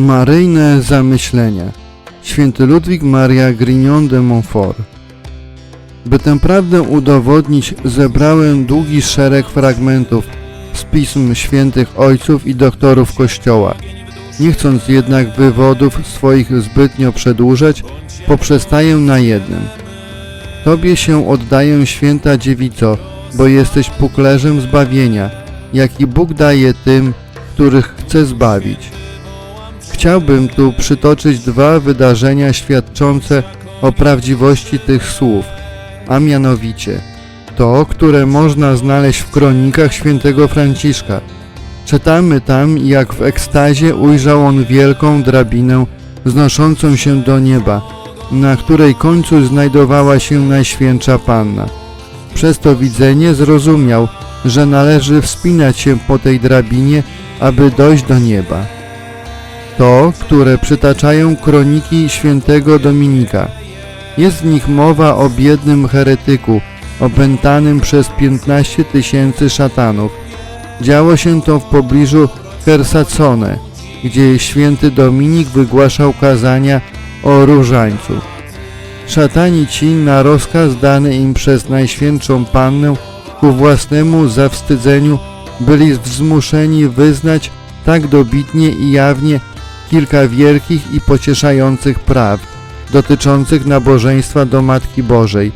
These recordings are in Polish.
Maryjne zamyślenia Święty Ludwik Maria Grignon de Montfort By tę prawdę udowodnić, zebrałem długi szereg fragmentów z pism świętych ojców i doktorów Kościoła. Nie chcąc jednak wywodów swoich zbytnio przedłużać, poprzestaję na jednym. Tobie się oddaję, święta dziewico, bo jesteś puklerzem zbawienia, jaki Bóg daje tym, których chce zbawić. Chciałbym tu przytoczyć dwa wydarzenia świadczące o prawdziwości tych słów, a mianowicie to, które można znaleźć w kronikach świętego Franciszka. Czytamy tam, jak w ekstazie ujrzał on wielką drabinę wznoszącą się do nieba, na której końcu znajdowała się Najświętsza Panna. Przez to widzenie zrozumiał, że należy wspinać się po tej drabinie, aby dojść do nieba. To, które przytaczają kroniki świętego Dominika. Jest w nich mowa o biednym heretyku, opętanym przez 15 tysięcy szatanów. Działo się to w pobliżu Kersacone, gdzie święty Dominik wygłaszał kazania o różańcu. Szatani ci na rozkaz dany im przez Najświętszą Pannę ku własnemu zawstydzeniu byli zmuszeni wyznać tak dobitnie i jawnie kilka wielkich i pocieszających praw dotyczących nabożeństwa do Matki Bożej,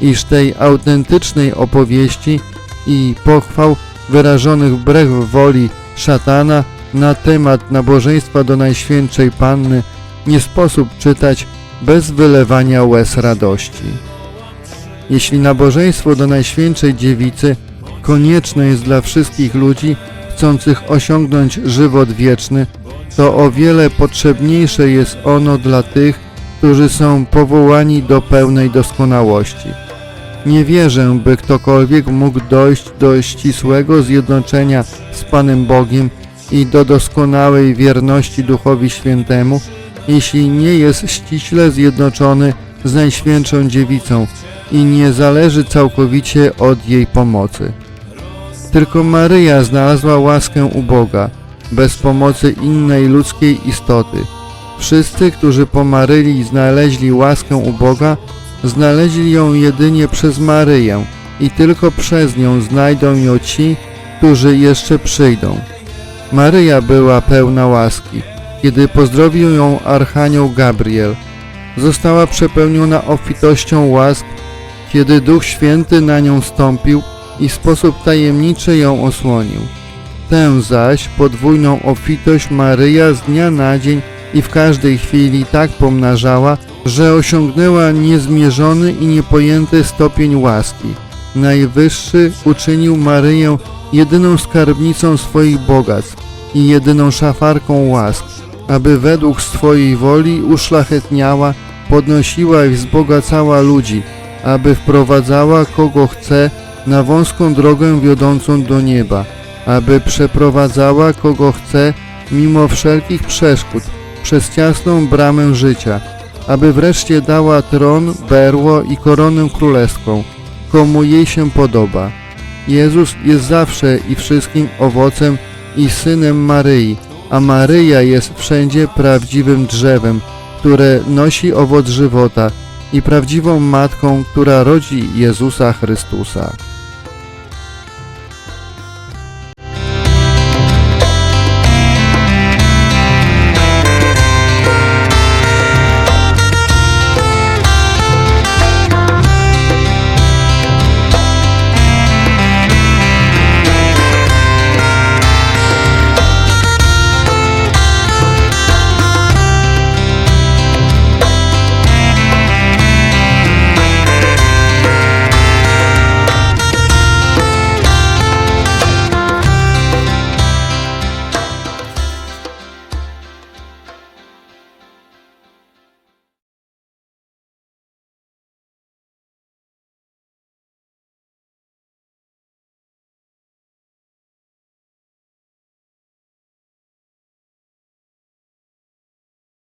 iż tej autentycznej opowieści i pochwał wyrażonych wbrew woli szatana na temat nabożeństwa do Najświętszej Panny nie sposób czytać bez wylewania łez radości. Jeśli nabożeństwo do Najświętszej Dziewicy konieczne jest dla wszystkich ludzi chcących osiągnąć żywot wieczny, to o wiele potrzebniejsze jest ono dla tych, którzy są powołani do pełnej doskonałości. Nie wierzę, by ktokolwiek mógł dojść do ścisłego zjednoczenia z Panem Bogiem i do doskonałej wierności Duchowi Świętemu, jeśli nie jest ściśle zjednoczony z Najświętszą Dziewicą i nie zależy całkowicie od jej pomocy. Tylko Maryja znalazła łaskę u Boga, bez pomocy innej ludzkiej istoty. Wszyscy, którzy po Maryi znaleźli łaskę u Boga, znaleźli ją jedynie przez Maryję i tylko przez nią znajdą ją ci, którzy jeszcze przyjdą. Maryja była pełna łaski. Kiedy pozdrowił ją Archanioł Gabriel, została przepełniona obfitością łask, kiedy Duch Święty na nią stąpił i w sposób tajemniczy ją osłonił. Tę zaś podwójną obfitość Maryja z dnia na dzień i w każdej chwili tak pomnażała, że osiągnęła niezmierzony i niepojęty stopień łaski. Najwyższy uczynił Maryję jedyną skarbnicą swoich bogactw i jedyną szafarką łask, aby według swojej woli uszlachetniała, podnosiła i wzbogacała ludzi, aby wprowadzała kogo chce na wąską drogę wiodącą do nieba, aby przeprowadzała kogo chce mimo wszelkich przeszkód przez ciasną bramę życia, aby wreszcie dała tron, berło i koronę królewską, komu jej się podoba. Jezus jest zawsze i wszystkim owocem i synem Maryi, a Maryja jest wszędzie prawdziwym drzewem, które nosi owoc żywota i prawdziwą matką, która rodzi Jezusa Chrystusa.